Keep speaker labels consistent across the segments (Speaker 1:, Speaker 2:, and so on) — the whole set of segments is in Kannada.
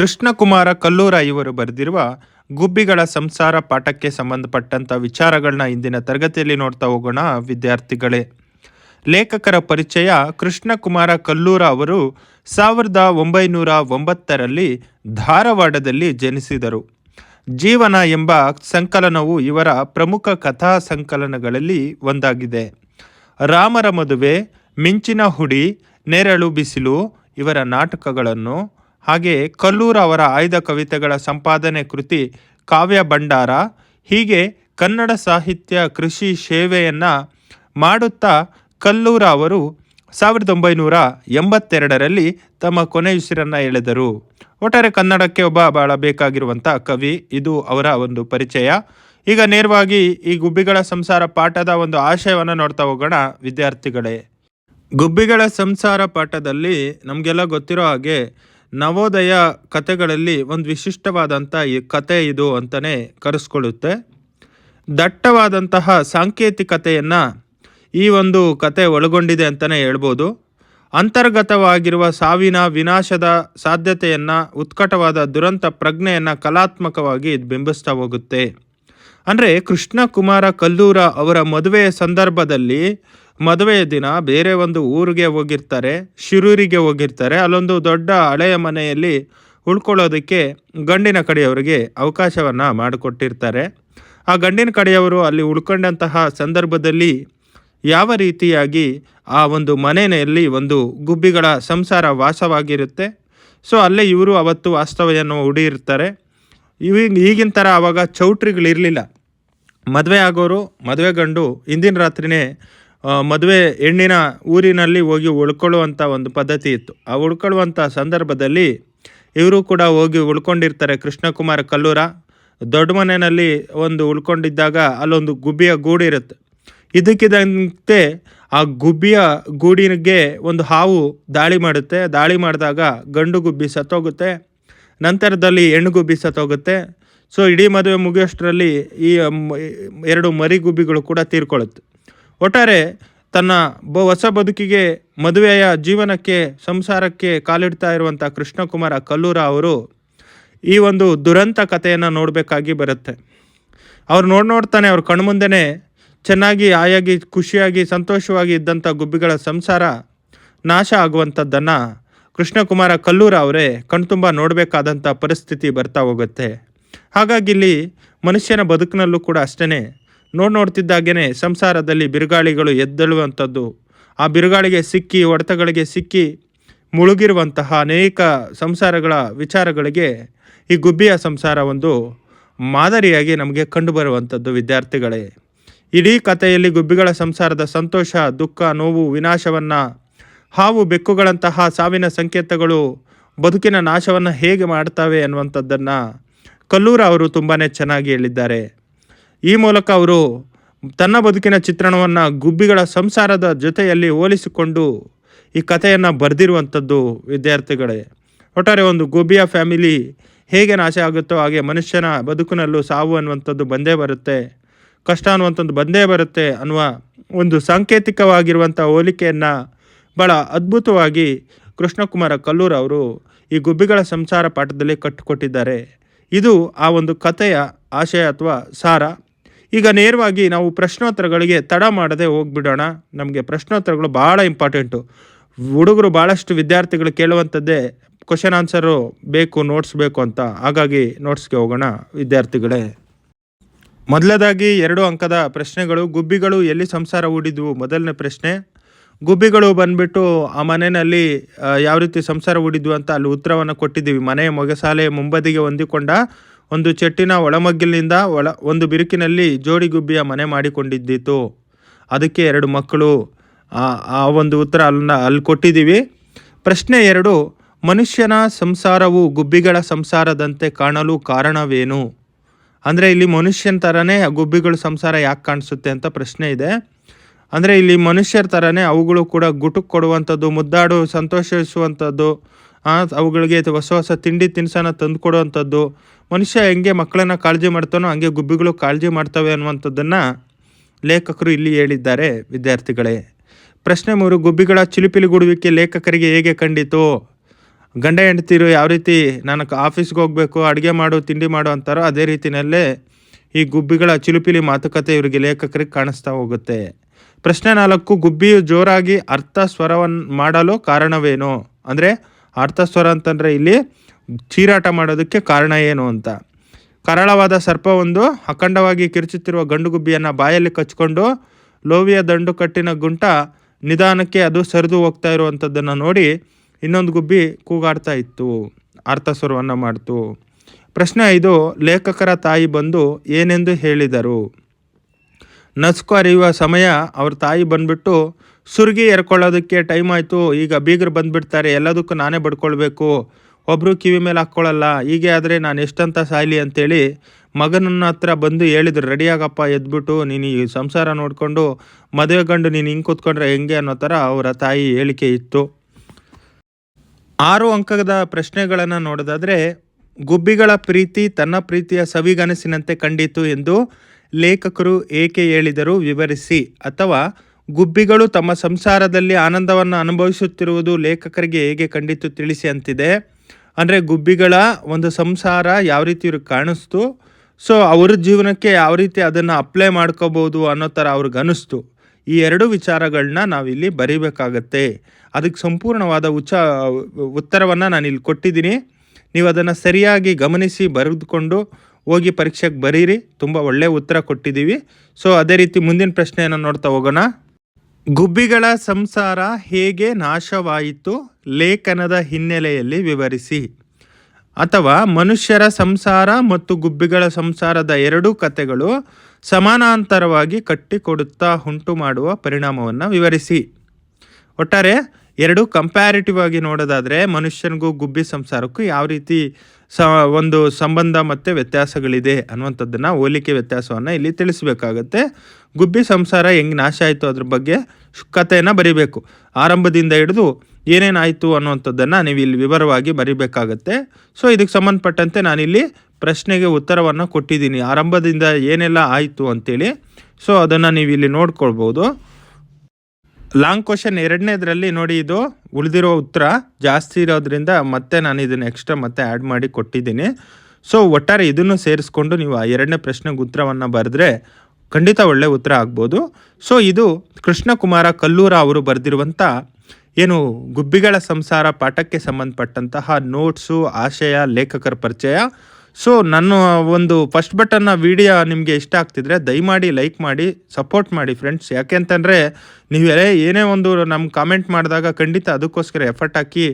Speaker 1: ಕೃಷ್ಣಕುಮಾರ ಕಲ್ಲೂರ ಇವರು ಬರೆದಿರುವ ಗುಬ್ಬಿಗಳ ಸಂಸಾರ ಪಾಠಕ್ಕೆ ಸಂಬಂಧಪಟ್ಟಂತ ವಿಚಾರಗಳನ್ನ ಇಂದಿನ ತರಗತಿಯಲ್ಲಿ ನೋಡ್ತಾ ಹೋಗೋಣ, ವಿದ್ಯಾರ್ಥಿಗಳೇ. ಲೇಖಕರ ಪರಿಚಯ ಕೃಷ್ಣಕುಮಾರ ಕಲ್ಲೂರ ಅವರು ಸಾವಿರದ ಒಂಬೈನೂರ ಒಂಬತ್ತರಲ್ಲಿ ಧಾರವಾಡದಲ್ಲಿ ಜನಿಸಿದರು. ಜೀವನ ಎಂಬ ಸಂಕಲನವು ಇವರ ಪ್ರಮುಖ ಕಥಾ ಸಂಕಲನಗಳಲ್ಲಿ ಒಂದಾಗಿದೆ. ರಾಮರ ಮದುವೆ, ಮಿಂಚಿನ ಹುಡಿ, ನೆರಳು ಬಿಸಿಲು, ಇವರ ನಾಟಕಗಳನ್ನು ಹಾಗೆ ಕಲ್ಲೂರ ಅವರ ಆಯ್ದ ಕವಿತೆಗಳ ಸಂಪಾದನೆ ಕೃತಿ ಕಾವ್ಯ ಭಂಡಾರ, ಹೀಗೆ ಕನ್ನಡ ಸಾಹಿತ್ಯ ಕೃಷಿ ಸೇವೆಯನ್ನು ಮಾಡುತ್ತಾ ಕಲ್ಲೂರ ಅವರು ಸಾವಿರದ ಒಂಬೈನೂರ ಎಂಬತ್ತೆರಡರಲ್ಲಿ ತಮ್ಮ ಕೊನೆಯುಸಿರನ್ನು ಎಳೆದರು. ಒಟ್ಟಾರೆ ಕನ್ನಡಕ್ಕೆ ಒಬ್ಬ ಬಹಳ ಬೇಕಾಗಿರುವಂಥ ಕವಿ ಇದು ಅವರ ಒಂದು ಪರಿಚಯ. ಈಗ ನೇರವಾಗಿ ಈ ಗುಬ್ಬಿಗಳ ಸಂಸಾರ ಪಾಠದ ಒಂದು ಆಶಯವನ್ನು ನೋಡ್ತಾ ಹೋಗೋಣ, ವಿದ್ಯಾರ್ಥಿಗಳೇ. ಗುಬ್ಬಿಗಳ ಸಂಸಾರ ಪಾಠದಲ್ಲಿ ನಮಗೆಲ್ಲ ಗೊತ್ತಿರೋ ಹಾಗೆ ನವೋದಯ ಕತೆಗಳಲ್ಲಿ ಒಂದು ವಿಶಿಷ್ಟವಾದಂಥ ಈ ಕತೆ ಇದು ಅಂತಲೇ ಕರೆಸ್ಕೊಳ್ಳುತ್ತೆ. ದಟ್ಟವಾದಂತಹ ಸಾಂಕೇತಿಕತೆಯನ್ನು ಈ ಒಂದು ಕತೆ ಒಳಗೊಂಡಿದೆ ಅಂತಲೇ ಹೇಳ್ಬೋದು. ಅಂತರ್ಗತವಾಗಿರುವ ಸಾವಿನ ವಿನಾಶದ ಸಾಧ್ಯತೆಯನ್ನು, ಉತ್ಕಟವಾದ ದುರಂತ ಪ್ರಜ್ಞೆಯನ್ನು ಕಲಾತ್ಮಕವಾಗಿ ಬಿಂಬಿಸ್ತಾ ಹೋಗುತ್ತೆ. ಅಂದರೆ ಕೃಷ್ಣ ಕುಮಾರ ಕಲ್ಲೂರ ಅವರ ಮದುವೆಯ ಸಂದರ್ಭದಲ್ಲಿ ಮದುವೆಯ ದಿನ ಬೇರೆ ಒಂದು ಊರಿಗೆ ಹೋಗಿರ್ತಾರೆ, ಶಿರೂರಿಗೆ ಹೋಗಿರ್ತಾರೆ. ಅಲ್ಲೊಂದು ದೊಡ್ಡ ಹಳೆಯ ಮನೆಯಲ್ಲಿ ಉಳ್ಕೊಳ್ಳೋದಕ್ಕೆ ಗಂಡಿನ ಕಡೆಯವರಿಗೆ ಅವಕಾಶವನ್ನು ಮಾಡಿಕೊಟ್ಟಿರ್ತಾರೆ. ಆ ಗಂಡಿನ ಕಡೆಯವರು ಅಲ್ಲಿ ಉಳ್ಕೊಂಡಂತಹ ಸಂದರ್ಭದಲ್ಲಿ ಯಾವ ರೀತಿಯಾಗಿ ಆ ಒಂದು ಮನೆಯಲ್ಲಿ ಒಂದು ಗುಬ್ಬಿಗಳ ಸಂಸಾರ ವಾಸವಾಗಿರುತ್ತೆ? ಸೊ, ಅಲ್ಲೇ ಇವರು ಅವತ್ತು ವಾಸ್ತವ್ಯವನ್ನು ಹೂಡಿರ್ತಾರೆ ಇವಾಗ ಈಗಿನ ಥರ ಆವಾಗ ಚೌಟ್ರಿಗಳಿರಲಿಲ್ಲ ಮದುವೆ ಆಗೋರು ಮದುವೆ ಗಂಡು ಇಂದಿನ ರಾತ್ರಿನೇ ಆ, ಮದುವೆ ಹೆಣ್ಣಿನ ಊರಿನಲ್ಲಿ ಹೋಗಿ ಉಳ್ಕೊಳ್ಳುವಂಥ ಒಂದು ಪದ್ಧತಿ ಇತ್ತು. ಆ ಉಳ್ಕೊಳ್ಳುವಂಥ ಸಂದರ್ಭದಲ್ಲಿ ಇವರು ಕೂಡ ಹೋಗಿ ಉಳ್ಕೊಂಡಿರ್ತಾರೆ ಕೃಷ್ಣಕುಮಾರ ಕಲ್ಲೂರ. ದೊಡ್ಡ ಮನೆಯಲ್ಲಿ ಒಂದು ಉಳ್ಕೊಂಡಿದ್ದಾಗ ಅಲ್ಲೊಂದು ಗುಬ್ಬಿಯ ಗೂಡು ಇರುತ್ತೆ. ಇದಕ್ಕಿದಂತೆ ಆ ಗುಬ್ಬಿಯ ಗೂಡಿಗೆ ಒಂದು ಹಾವು ದಾಳಿ ಮಾಡುತ್ತೆ. ದಾಳಿ ಮಾಡಿದಾಗ ಗಂಡು ಗುಬ್ಬಿ ಸತ್ತೋಗುತ್ತೆ. ನಂತರದಲ್ಲಿ ಹೆಣ್ಣು ಗುಬ್ಬಿ ಸತ್ತೋಗುತ್ತೆ ಸೊ ಇಡೀ ಮದುವೆ ಮುಗಿಯೋಷ್ಟರಲ್ಲಿ ಈ ಎರಡು ಮರಿ ಗುಬ್ಬಿಗಳು ಕೂಡ ತೀರ್ಕೊಳ್ಳುತ್ತೆ. ಒಟ್ಟಾರೆ ತನ್ನ ಬ, ಹೊಸ ಬದುಕಿಗೆ ಮದುವೆಯ ಜೀವನಕ್ಕೆ, ಸಂಸಾರಕ್ಕೆ ಕಾಲಿಡ್ತಾ ಇರುವಂಥ ಕೃಷ್ಣಕುಮಾರ ಕಲ್ಲೂರ ಅವರು ಈ ಒಂದು ದುರಂತ ಕಥೆಯನ್ನು ನೋಡಬೇಕಾಗಿ ಬರುತ್ತೆ. ಅವ್ರು ನೋಡಿ, ನೋಡ್ತಾನೆ, ಅವ್ರ ಕಣ್ಮುಂದೆ ಚೆನ್ನಾಗಿ ಆಯಾಗಿ, ಖುಷಿಯಾಗಿ, ಸಂತೋಷವಾಗಿ ಇದ್ದಂಥ ಗುಬ್ಬಿಗಳ ಸಂಸಾರ ನಾಶ ಆಗುವಂಥದ್ದನ್ನು ಕೃಷ್ಣಕುಮಾರ ಕಲ್ಲೂರ ಅವರೇ ಕಣ್ತುಂಬ ನೋಡಬೇಕಾದಂಥ ಪರಿಸ್ಥಿತಿ ಬರ್ತಾ ಹೋಗುತ್ತೆ. ಹಾಗಾಗಿ ಇಲ್ಲಿ ಮನುಷ್ಯನ ಬದುಕಿನಲ್ಲೂ ಕೂಡ ಅಷ್ಟೇ ನೋಡಿ ನೋಡ್ತಿದ್ದಾಗೇ ಸಂಸಾರದಲ್ಲಿ ಬಿರುಗಾಳಿಗಳು ಎದ್ದಳುವಂಥದ್ದು. ಆ ಬಿರುಗಾಳಿಗೆ ಸಿಕ್ಕಿ ಒಡೆತಗಳಿಗೆ ಸಿಕ್ಕಿ ಮುಳುಗಿರುವಂತಹ ಅನೇಕ ಸಂಸಾರಗಳ ವಿಚಾರಗಳಿಗೆ ಈ ಗುಬ್ಬಿಯ ಸಂಸಾರ ಒಂದು ಮಾದರಿಯಾಗಿ ನಮಗೆ ಕಂಡುಬರುವಂಥದ್ದು ವಿದ್ಯಾರ್ಥಿಗಳೇ. ಇಡೀ ಕಥೆಯಲ್ಲಿ ಗುಬ್ಬಿಗಳ ಸಂಸಾರದ ಸಂತೋಷ, ದುಃಖ, ನೋವು, ವಿನಾಶವನ್ನು ಹಾವು ಬೆಕ್ಕುಗಳಂತಹ ಸಾವಿನ ಸಂಕೇತಗಳು ಬದುಕಿನ ನಾಶವನ್ನು ಹೇಗೆ ಮಾಡ್ತವೆ ಅನ್ನುವಂಥದ್ದನ್ನು ಕಲ್ಲೂರ ಅವರು ತುಂಬಾ ಚೆನ್ನಾಗಿ ಹೇಳಿದ್ದಾರೆ. ಈ ಮೂಲಕ ಅವರು ತನ್ನ ಬದುಕಿನ ಚಿತ್ರಣವನ್ನು ಗುಬ್ಬಿಗಳ ಸಂಸಾರದ ಜೊತೆಯಲ್ಲಿ ಹೋಲಿಸಿಕೊಂಡು ಈ ಕಥೆಯನ್ನು ಬರೆದಿರುವಂಥದ್ದು ವಿದ್ಯಾರ್ಥಿಗಳೇ. ಒಟ್ಟಾರೆ ಒಂದು ಗುಬ್ಬಿಯ ಫ್ಯಾಮಿಲಿ ಹೇಗೆ ನಾಶ ಆಗುತ್ತೋ ಹಾಗೆ ಮನುಷ್ಯನ ಬದುಕಿನಲ್ಲೂ ಸಾವು ಅನ್ನುವಂಥದ್ದು ಬಂದೇ ಬರುತ್ತೆ. ಕಷ್ಟ ಅನ್ನುವಂಥದ್ದು ಬಂದೇ ಬರುತ್ತೆ ಅನ್ನುವ ಒಂದು ಸಾಂಕೇತಿಕವಾಗಿರುವಂಥ ಹೋಲಿಕೆಯನ್ನು ಭಾಳ ಅದ್ಭುತವಾಗಿ ಕೃಷ್ಣಕುಮಾರ ಕಲ್ಲೂರ್ ಅವರು ಈ ಗುಬ್ಬಿಗಳ ಸಂಸಾರ ಪಾಠದಲ್ಲಿ ಕಟ್ಟಿಕೊಟ್ಟಿದ್ದಾರೆ. ಇದು ಆ ಒಂದು ಕಥೆಯ ಆಶಯ ಅಥವಾ ಸಾರ? ಈಗ ನೇರವಾಗಿ ನಾವು ಪ್ರಶ್ನೋತ್ತರಗಳಿಗೆ ತಡ ಮಾಡದೆ ಹೋಗ್ಬಿಡೋಣ. ನಮಗೆ ಪ್ರಶ್ನೋತ್ತರಗಳು ಭಾಳ ಇಂಪಾರ್ಟೆಂಟು. ಹುಡುಗರು ಭಾಳಷ್ಟು ವಿದ್ಯಾರ್ಥಿಗಳು ಕೇಳುವಂಥದ್ದೇ ಕ್ವಶನ್ ಆನ್ಸರು ಬೇಕು, ನೋಟ್ಸ್ ಬೇಕು ಅಂತ. ಹಾಗಾಗಿ ನೋಟ್ಸ್ಗೆ ಹೋಗೋಣ ವಿದ್ಯಾರ್ಥಿಗಳೇ. ಮೊದಲದಾಗಿ ಎರಡು ಅಂಕದ ಪ್ರಶ್ನೆಗಳು, ಗುಬ್ಬಿಗಳು ಎಲ್ಲಿ ಸಂಸಾರ ಹೂಡಿದ್ವು? ಮೊದಲನೇ ಪ್ರಶ್ನೆ ಗುಬ್ಬಿಗಳು ಬಂದ್ಬಿಟ್ಟು ಆ ಮನೆಯಲ್ಲಿ ಯಾವ ರೀತಿ ಸಂಸಾರ ಹೂಡಿದ್ವು ಅಂತ ಅಲ್ಲಿ ಉತ್ತರವನ್ನು ಕೊಟ್ಟಿದ್ದೀವಿ. ಮನೆಯ ಮೊಗಸಾಲೆಯ ಮುಂಬದಿಗೆ ಹೊಂದಿಕೊಂಡ ಒಂದು ಚೆಟ್ಟಿನ ಒಳಮಗ್ಗಿಲಿನಿಂದ ಒಳ, ಒಂದು ಬಿರುಕಿನಲ್ಲಿ ಜೋಡಿ ಗುಬ್ಬಿಯ ಮನೆ ಮಾಡಿಕೊಂಡಿದ್ದಿತು. ಅದಕ್ಕೆ ಎರಡು ಮಕ್ಕಳು, ಆ ಒಂದು ಉತ್ತರ ಅಲ್ಲ ಅಲ್ಲಿ ಕೊಟ್ಟಿದ್ದೀವಿ. ಪ್ರಶ್ನೆ ಎರಡು, ಮನುಷ್ಯನ ಸಂಸಾರವು ಗುಬ್ಬಿಗಳ ಸಂಸಾರದಂತೆ ಕಾಣಲು ಕಾರಣವೇನು? ಅಂದರೆ ಇಲ್ಲಿ ಮನುಷ್ಯನ ಥರನೇ ಗುಬ್ಬಿಗಳ ಸಂಸಾರ ಯಾಕೆ ಕಾಣಿಸುತ್ತೆ ಅಂತ ಪ್ರಶ್ನೆ ಇದೆ. ಅಂದರೆ ಇಲ್ಲಿ ಮನುಷ್ಯರ ಥರನೇ ಅವುಗಳು ಕೂಡ ಗುಟುಕ್ ಕೊಡುವಂಥದ್ದು, ಮುದ್ದಾಡು ಸಂತೋಷಿಸುವಂಥದ್ದು ಅವುಗಳಿಗೆ ಹೊಸ ಹೊಸ ತಿಂಡಿ ತಿನಿಸನ್ನು ತಂದು ಕೊಡುವಂಥದ್ದು ಮನುಷ್ಯ ಹೆಂಗೆ ಮಕ್ಕಳನ್ನು ಕಾಳಜಿ ಮಾಡ್ತಾನೋ ಹಂಗೆ ಗುಬ್ಬಿಗಳು ಕಾಳಜಿ ಮಾಡ್ತವೆ ಅನ್ನುವಂಥದ್ದನ್ನು ಲೇಖಕರು ಇಲ್ಲಿ ಹೇಳಿದ್ದಾರೆ, ವಿದ್ಯಾರ್ಥಿಗಳೇ. ಪ್ರಶ್ನೆ ಮೂರು, ಗುಬ್ಬಿಗಳ ಚಿಲಿಪಿಲಿಗುಡುವಿಕೆ ಲೇಖಕರಿಗೆ ಹೇಗೆ ಕಂಡಿತು? ಗಂಡ ಹೆಂಡ್ತಿರು ಯಾವ ರೀತಿ ನಾನು ಆಫೀಸ್ಗೆ ಹೋಗಬೇಕು, ಅಡುಗೆ ಮಾಡು, ತಿಂಡಿ ಮಾಡು ಅಂತಾರೋ ಅದೇ ರೀತಿಯಲ್ಲೇ ಈ ಗುಬ್ಬಿಗಳ ಚಿಲುಪಿಲಿ ಮಾತುಕತೆ ಇವರಿಗೆ ಲೇಖಕರಿಗೆ ಕಾಣಿಸ್ತಾ ಹೋಗುತ್ತೆ. ಪ್ರಶ್ನೆ ನಾಲ್ಕು, ಗುಬ್ಬಿಯು ಜೋರಾಗಿ ಅರ್ಥ ಸ್ವರವನ್ನು ಮಾಡಲು ಕಾರಣವೇನು? ಅಂದರೆ ಅರ್ಥ ಸ್ವರ ಅಂತಂದರೆ ಇಲ್ಲಿ ಚೀರಾಟ ಮಾಡೋದಕ್ಕೆ ಕಾರಣ ಏನು ಅಂತ. ಕರಳವಾದ ಸರ್ಪವೊಂದು ಅಖಂಡವಾಗಿ ಕಿರುಚುತ್ತಿರುವ ಗಂಡು ಗುಬ್ಬಿಯನ್ನು ಬಾಯಲ್ಲಿ ಕಚ್ಕೊಂಡು ಲೋವಿಯ ದಂಡು ಕಟ್ಟಿನ ಗುಂಟ ನಿಧಾನಕ್ಕೆ ಅದು ಸರಿದು ಹೋಗ್ತಾ ಇರುವಂಥದ್ದನ್ನು ನೋಡಿ ಇನ್ನೊಂದು ಗುಬ್ಬಿ ಕೂಗಾಡ್ತಾ ಇತ್ತು, ಅರ್ಥಸ್ವರವನ್ನು ಮಾಡ್ತು. ಪ್ರಶ್ನೆ ಐದು, ಲೇಖಕರ ತಾಯಿ ಬಂದು ಏನೆಂದು ಹೇಳಿದರು? ನಸ್ಕು ಅರಿಯುವ ಸಮಯ ಅವ್ರ ತಾಯಿ ಬಂದ್ಬಿಟ್ಟು ಸುರ್ಗಿ ಎರ್ಕೊಳ್ಳೋದಕ್ಕೆ ಟೈಮ್ ಆಯಿತು. ಈಗ ಬೀಗರು ಬಂದುಬಿಡ್ತಾರೆ. ಎಲ್ಲದಕ್ಕೂ ನಾನೇ ಬಡ್ಕೊಳ್ಬೇಕು. ಒಬ್ಬರು ಕಿವಿ ಮೇಲೆ ಹಾಕ್ಕೊಳ್ಳಲ್ಲ. ಹೀಗೆ ಆದರೆ ನಾನು ಎಷ್ಟಂತ ಸಾಯಲಿ ಅಂತೇಳಿ ಮಗನನ್ನ ಹತ್ರ ಬಂದು ಹೇಳಿದ್ರು. ರೆಡಿಯಾಗಪ್ಪ ಎದ್ಬಿಟ್ಟು ನೀನು ಈ ಸಂಸಾರ ನೋಡಿಕೊಂಡು ಮದುವೆ ಗಂಡು ನೀನು ಹಿಂಗೆ ಕೂತ್ಕೊಂಡ್ರೆ ಹೆಂಗೆ ಅನ್ನೋ ಥರ ಅವರ ತಾಯಿ ಹೇಳಿಕೆ ಇತ್ತು. ಆರು ಅಂಕದ ಪ್ರಶ್ನೆಗಳನ್ನು ನೋಡೋದಾದರೆ, ಗುಬ್ಬಿಗಳ ಪ್ರೀತಿ ತನ್ನ ಪ್ರೀತಿಯ ಸವಿಗನಸಿನಂತೆ ಕಂಡಿತು ಎಂದು ಲೇಖಕರು ಏಕೆ ಹೇಳಿದರು ವಿವರಿಸಿ ಅಥವಾ ಗುಬ್ಬಿಗಳು ತಮ್ಮ ಸಂಸಾರದಲ್ಲಿ ಆನಂದವನ್ನು ಅನುಭವಿಸುತ್ತಿರುವುದು ಲೇಖಕರಿಗೆ ಹೇಗೆ ಕಂಡಿತು ತಿಳಿಸಿ ಅಂತಿದೆ. ಅಂದರೆ ಗುಬ್ಬಿಗಳ ಒಂದು ಸಂಸಾರ ಯಾವ ರೀತಿ ಇವ್ರಿಗೆ ಕಾಣಿಸ್ತು. ಸೊ ಅವ್ರ ಜೀವನಕ್ಕೆ ಯಾವ ರೀತಿ ಅದನ್ನು ಅಪ್ಲೈ ಮಾಡ್ಕೋಬೋದು ಅನ್ನೋ ಥರ ಅವ್ರಿಗೆ ಅನಿಸ್ತು. ಈ ಎರಡು ವಿಚಾರಗಳನ್ನ ನಾವಿಲ್ಲಿ ಬರೀಬೇಕಾಗತ್ತೆ. ಅದಕ್ಕೆ ಸಂಪೂರ್ಣವಾದ ಉಚ್ಚ, ಉತ್ತರವನ್ನು ನಾನು ಇಲ್ಲಿ ಕೊಟ್ಟಿದ್ದೀನಿ. ನೀವು ಅದನ್ನು ಸರಿಯಾಗಿ ಗಮನಿಸಿ ಬರೆದುಕೊಂಡು ಹೋಗಿ ಪರೀಕ್ಷೆಗೆ ಬರೀರಿ, ತುಂಬ ಒಳ್ಳೆಯ ಉತ್ತರ ಕೊಟ್ಟಿದ್ದೀವಿ. ಸೊ ಅದೇ ರೀತಿ ಮುಂದಿನ ಪ್ರಶ್ನೆಯನ್ನು ನೋಡ್ತಾ ಹೋಗೋಣ. ಗುಬ್ಬಿಗಳ ಸಂಸಾರ ಹೇಗೆ ನಾಶವಾಯಿತು ಲೇಖನದ ಹಿನ್ನೆಲೆಯಲ್ಲಿ ವಿವರಿಸಿ. ಅಥವಾ ಮನುಷ್ಯರ ಸಂಸಾರ ಮತ್ತು ಗುಬ್ಬಿಗಳ ಸಂಸಾರದ ಎರಡೂ ಕಥೆಗಳು ಸಮಾನಾಂತರವಾಗಿ ಕಟ್ಟಿಕೊಡುತ್ತಾ ಉಂಟು ಮಾಡುವ ಪರಿಣಾಮವನ್ನು ವಿವರಿಸಿ. ಒಟ್ಟಾರೆ ಎರಡು ಕಂಪ್ಯಾರಿಟಿವ್ ಆಗಿ ನೋಡೋದಾದರೆ ಮನುಷ್ಯನಿಗೂ ಗುಬ್ಬಿ ಸಂಸಾರಕ್ಕೂ ಯಾವ ರೀತಿ ಸ, ಒಂದು ಸಂಬಂಧ ಮತ್ತು ವ್ಯತ್ಯಾಸಗಳಿದೆ ಅನ್ನುವಂಥದ್ದನ್ನು ಹೋಲಿಕೆ ವ್ಯತ್ಯಾಸವನ್ನು ಇಲ್ಲಿ ತಿಳಿಸಬೇಕಾಗತ್ತೆ. ಗುಬ್ಬಿ ಸಂಸಾರ ಹೆಂಗೆ ನಾಶ ಆಯಿತು ಅದ್ರ ಬಗ್ಗೆ ಕಥೆಯನ್ನು ಬರಿಬೇಕು. ಆರಂಭದಿಂದ ಹಿಡಿದು ಏನೇನಾಯಿತು ಅನ್ನುವಂಥದ್ದನ್ನು ನೀವು ಇಲ್ಲಿ ವಿವರವಾಗಿ ಬರಿಬೇಕಾಗತ್ತೆ. ಸೊ ಇದಕ್ಕೆ ಸಂಬಂಧಪಟ್ಟಂತೆ ನಾನಿಲ್ಲಿ ಪ್ರಶ್ನೆಗೆ ಉತ್ತರವನ್ನು ಕೊಟ್ಟಿದ್ದೀನಿ. ಆರಂಭದಿಂದ ಏನೆಲ್ಲ ಆಯಿತು ಅಂತೇಳಿ. ಸೊ ಅದನ್ನು ನೀವು ಇಲ್ಲಿ ನೋಡ್ಕೊಳ್ಬೋದು. ಲಾಂಗ್ ಕ್ವಶನ್ ಎರಡನೇದರಲ್ಲಿ ನೋಡಿ ಇದು ಉಳಿದಿರೋ ಉತ್ತರ ಜಾಸ್ತಿ ಇರೋದ್ರಿಂದ ಮತ್ತೆ ನಾನು ಇದನ್ನು ಎಕ್ಸ್ಟ್ರಾ ಮತ್ತೆ ಆ್ಯಡ್ ಮಾಡಿ ಕೊಟ್ಟಿದ್ದೀನಿ. ಸೊ ಒಟ್ಟಾರೆ ಇದನ್ನು ಸೇರಿಸ್ಕೊಂಡು ನೀವು ಆ ಎರಡನೇ ಪ್ರಶ್ನೆಗೆ ಉತ್ತರವನ್ನು ಬರೆದ್ರೆ ಖಂಡಿತ ಒಳ್ಳೆ ಉತ್ತರ ಆಗ್ಬೋದು. ಸೊ ಇದು ಕೃಷ್ಣಕುಮಾರ ಕಲ್ಲೂರ ಅವರು ಬರೆದಿರುವಂಥ ಏನು ಗುಬ್ಬಿಗಳ ಸಂಸಾರ ಪಾಠಕ್ಕೆ ಸಂಬಂಧಪಟ್ಟಂತಹ ನೋಟ್ಸು ಆಶಯ, ಲೇಖಕರ ಪರಿಚಯ. ಸೊ ನನ್ನ ಒಂದು ಫಸ್ಟ್ ಬಟನ್ನ ವಿಡಿಯೋ ನಿಮಗೆ ಇಷ್ಟ ಆಗ್ತಿದ್ರೆ ದಯಮಾಡಿ ಲೈಕ್ ಮಾಡಿ ಸಪೋರ್ಟ್ ಮಾಡಿ ಫ್ರೆಂಡ್ಸ್ ಯಾಕೆ ಅಂತಂದರೆ ನೀವು ಏನೇ ಒಂದು ನಮ್ಮ ಕಾಮೆಂಟ್ ಮಾಡಿದಾಗ ಖಂಡಿತ ಅದಕ್ಕೋಸ್ಕರ ಎಫರ್ಟ್ ಹಾಕಿ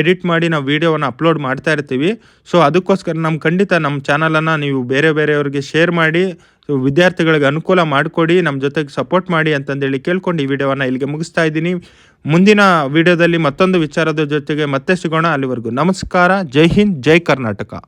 Speaker 1: ಎಡಿಟ್ ಮಾಡಿ ನಾವು ವೀಡಿಯೋವನ್ನು ಅಪ್ಲೋಡ್ ಮಾಡ್ತಾ ಇರ್ತೀವಿ. ಸೊ ಅದಕ್ಕೋಸ್ಕರ ನಮ್ಮ ಖಂಡಿತ ನಮ್ಮ ಚಾನಲನ್ನು ನೀವು ಬೇರೆ ಬೇರೆಯವ್ರಿಗೆ ಶೇರ್ ಮಾಡಿ ಸೊ ವಿದ್ಯಾರ್ಥಿಗಳಿಗೆ ಅನುಕೂಲ ಮಾಡಿಕೊಡಿ ನಮ್ಮ ಜೊತೆಗೆ ಸಪೋರ್ಟ್ ಮಾಡಿ ಅಂತಂದೇಳಿ ಕೇಳ್ಕೊಂಡು ಈ ವಿಡಿಯೋವನ್ನು ಇಲ್ಲಿಗೆ ಮುಗಿಸ್ತಾ ಇದ್ದೀನಿ. ಮುಂದಿನ ವಿಡಿಯೋದಲ್ಲಿ ಮತ್ತೊಂದು ವಿಚಾರದ ಜೊತೆಗೆ ಮತ್ತೆ ಸಿಗೋಣ ಅಲ್ಲಿವರೆಗೂ. ನಮಸ್ಕಾರ, ಜೈ ಹಿಂದ್, ಜೈ ಕರ್ನಾಟಕ.